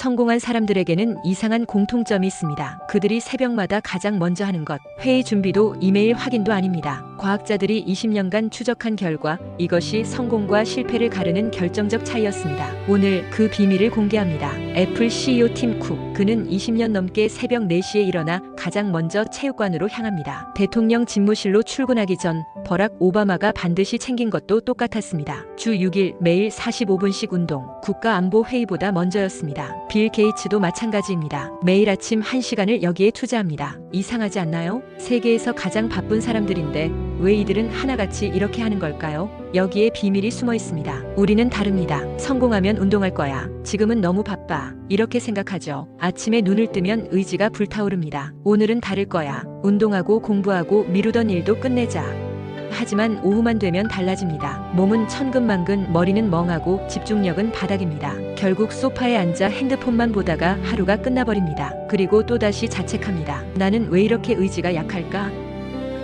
성공한 사람들에게는 이상한 공통점이 있습니다. 그들이 새벽마다 가장 먼저 하는 것, 회의 준비도 이메일 확인도 아닙니다. 과학자들이 20년간 추적한 결과 이것이 성공과 실패를 가르는 결정적 차이였습니다. 오늘 그 비밀을 공개합니다. 애플 CEO 팀 쿡. 그는 20년 넘게 새벽 4시에 일어나 가장 먼저 체육관으로 향합니다. 대통령 집무실로 출근하기 전 버락 오바마가 반드시 챙긴 것도 똑같았습니다. 주 6일 매일 45분씩 운동. 국가안보회의보다 먼저였습니다. 빌 게이츠도 마찬가지입니다. 매일 아침 1시간을 여기에 투자합니다. 이상하지 않나요? 세계에서 가장 바쁜 사람들인데 왜 이들은 하나같이 이렇게 하는 걸까요? 여기에 비밀이 숨어 있습니다. 우리는 다릅니다. 성공하면 운동할 거야. 지금은 너무 바빠. 이렇게 생각하죠. 아침에 눈을 뜨면 의지가 불타오릅니다. 오늘은 다를 거야. 운동하고 공부하고 미루던 일도 끝내자. 하지만 오후만 되면 달라집니다. 몸은 천근만근, 머리는 멍하고 집중력은 바닥입니다. 결국 소파에 앉아 핸드폰만 보다가 하루가 끝나버립니다. 그리고 또다시 자책합니다. 나는 왜 이렇게 의지가 약할까?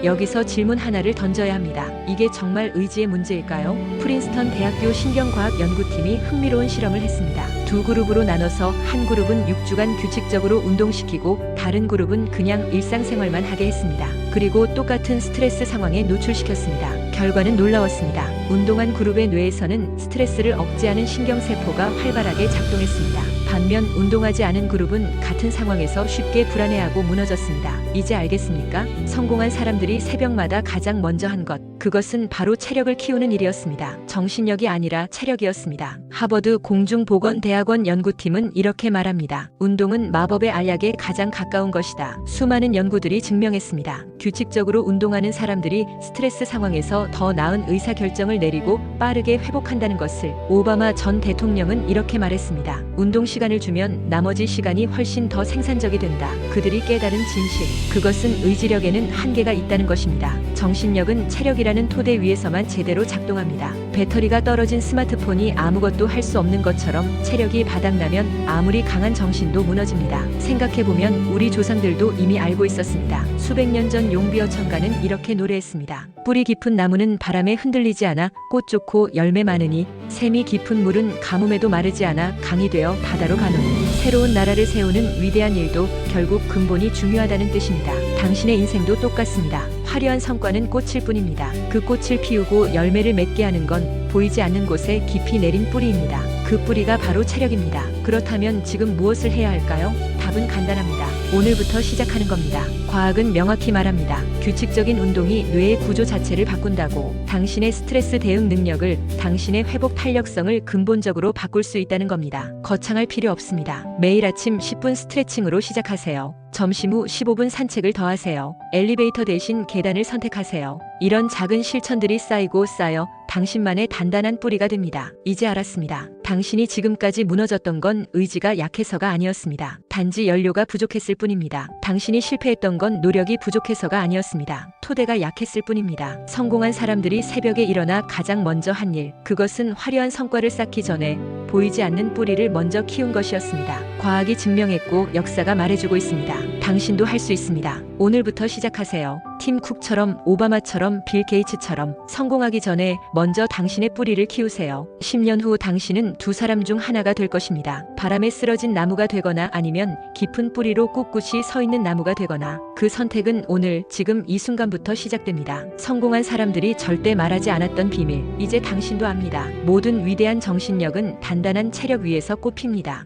여기서 질문 하나를 던져야 합니다. 이게 정말 의지의 문제일까요? 프린스턴 대학교 신경과학 연구팀이 흥미로운 실험을 했습니다. 두 그룹으로 나눠서 한 그룹은 6주간 규칙적으로 운동시키고 다른 그룹은 그냥 일상생활만 하게 했습니다. 그리고 똑같은 스트레스 상황에 노출시켰습니다. 결과는 놀라웠습니다. 운동한 그룹의 뇌에서는 스트레스를 억제하는 신경세포가 활발하게 작동했습니다. 반면 운동하지 않은 그룹은 같은 상황에서 쉽게 불안해하고 무너졌습니다. 이제 알겠습니까? 성공한 사람들이 새벽마다 가장 먼저 한 것. 그것은 바로 체력을 키우는 일이었습니다. 정신력이 아니라 체력이었습니다. 하버드 공중보건대학원 연구팀은 이렇게 말합니다. 운동은 마법의 알약에 가장 가까운 것이다. 수많은 연구들이 증명했습니다. 규칙적으로 운동하는 사람들이 스트레스 상황에서 더 나은 의사결정을 내리고 빠르게 회복한다는 것을 오바마 전 대통령은 이렇게 말했습니다. 운동 시 간을 주면 나머지 시간이 훨씬 더 생산적이 된다. 그들이 깨달은 진실. 그것은 의지력에는 한계가 있다는 것입니다. 정신력은 체력이라는 토대 위에서만 제대로 작동합니다. 배터리가 떨어진 스마트폰이 아무것도 할 수 없는 것처럼 체력이 바닥나면 아무리 강한 정신도 무너집니다. 생각해보면 우리 조상들도 이미 알고 있었습니다. 수백 년 전 용비어 청가는 이렇게 노래했습니다. 뿌리 깊은 나무는 바람에 흔들리지 않아 꽃 좋고 열매 많으니 샘이 깊은 물은 가뭄에도 마르지 않아 강이 되어 바다로 가노니 새로운 나라를 세우는 위대한 일도 결국 근본이 중요하다는 뜻입니다. 당신의 인생도 똑같습니다. 화려한 성과는 꽃일 뿐입니다. 그 꽃을 피우고 열매를 맺게 하는 건 보이지 않는 곳에 깊이 내린 뿌리입니다. 그 뿌리가 바로 체력입니다. 그렇다면 지금 무엇을 해야 할까요? 답은 간단합니다. 오늘부터 시작하는 겁니다. 과학은 명확히 말합니다. 규칙적인 운동이 뇌의 구조 자체를 바꾼다고 당신의 스트레스 대응 능력을, 당신의 회복 탄력성을 근본적으로 바꿀 수 있다는 겁니다. 거창할 필요 없습니다. 매일 아침 10분 스트레칭으로 시작하세요. 점심 후 15분 산책을 더하세요. 엘리베이터 대신 계단을 선택하세요. 이런 작은 실천들이 쌓이고 쌓여 당신만의 단단한 뿌리가 됩니다. 이제 알았습니다. 당신이 지금까지 무너졌던 건 의지가 약해서가 아니었습니다. 단지 연료가 부족했을 뿐입니다. 당신이 실패했던 건 노력이 부족해서가 아니었습니다. 토대가 약했을 뿐입니다. 성공한 사람들이 새벽에 일어나 가장 먼저 한 일, 그것은 화려한 성과를 쌓기 전에 보이지 않는 뿌리를 먼저 키운 것이었습니다. 과학이 증명했고 역사가 말해주고 있습니다. 당신도 할 수 있습니다. 오늘부터 시작하세요. 팀 쿡처럼 오바마처럼 빌 게이츠처럼 성공하기 전에 먼저 당신의 뿌리를 키우세요. 10년 후 당신은 두 사람 중 하나가 될 것입니다. 바람에 쓰러진 나무가 되거나 아니면 깊은 뿌리로 꿋꿋이 서 있는 나무가 되거나 그 선택은 오늘 지금 이 순간부터 시작됩니다. 성공한 사람들이 절대 말하지 않았던 비밀. 이제 당신도 압니다. 모든 위대한 정신력은 단단한 체력 위에서 꼽힙니다.